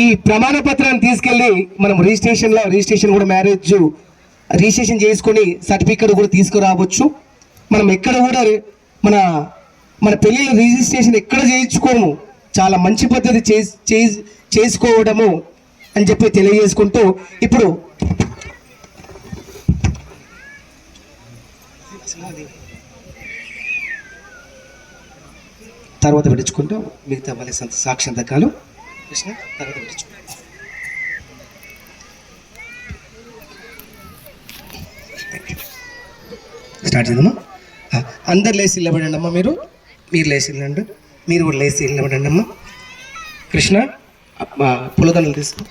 ఈ ప్రమాణ పత్రాన్ని తీసుకెళ్ళి మనం రిజిస్ట్రేషన్లో రిజిస్ట్రేషన్ కూడా మ్యారేజ్ రిజిస్ట్రేషన్ చేసుకొని సర్టిఫికెట్ కూడా తీసుకురావచ్చు. మనం ఎక్కడ కూడా మన మన పెళ్ళిళ్ళ రిజిస్ట్రేషన్ ఎక్కడ చేయించుకోము. చాలా మంచి పద్ధతి చే చేసుకోవడము అని చెప్పి తెలియజేసుకుంటూ ఇప్పుడు తర్వాత పెట్టించుకుంటాం మిగతా మళ్ళీ సంత సాక్ష్యం దక్కాలు కృష్ణ తర్వాత పెట్టించుకుంటాం స్టార్ట్ చేద్దామా? అందరు లేచి నిలబడండి అమ్మా మీరు. మీరు లేచి నిలబడండి. మీరు కూడా లేచి నిలబడండి అమ్మా. కృష్ణ ఆ, తీసుకో.